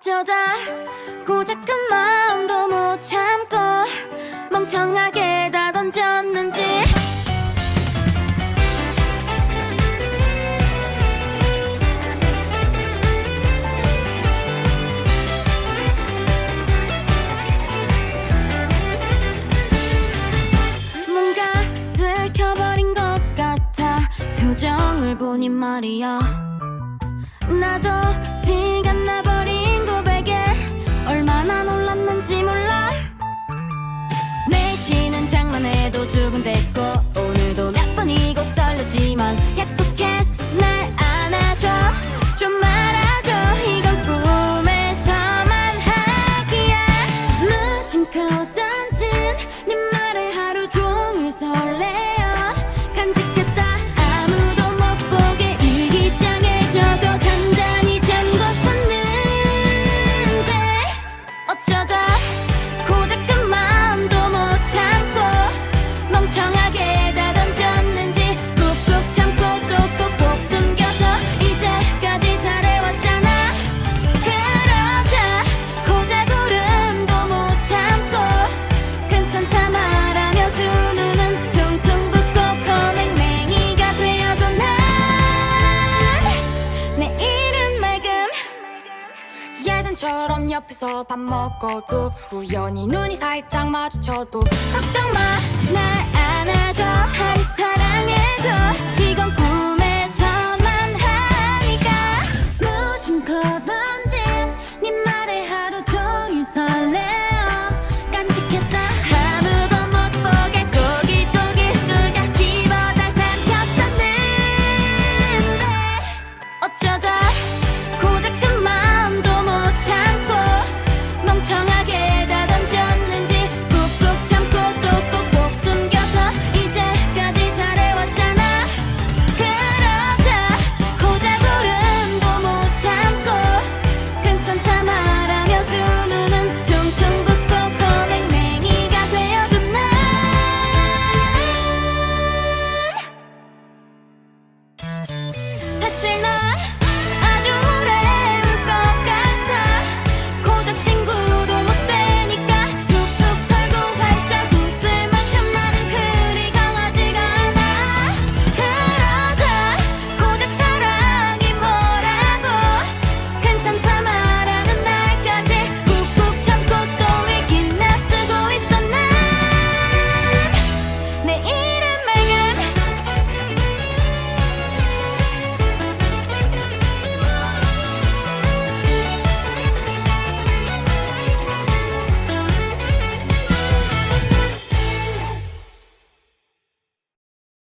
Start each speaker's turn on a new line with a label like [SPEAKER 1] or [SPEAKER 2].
[SPEAKER 1] 어쩌다 고작 그 마음도 못 참고 멍청하게 다 던졌는지. 뭔가 들켜버린 것 같아 표정을 보니 말이야. 나도 티가 나봐. 예전처럼 옆에서 밥 먹어도 우연히 눈이 살짝 마주쳐도 걱정 마날 안아줘. 하니 사랑해.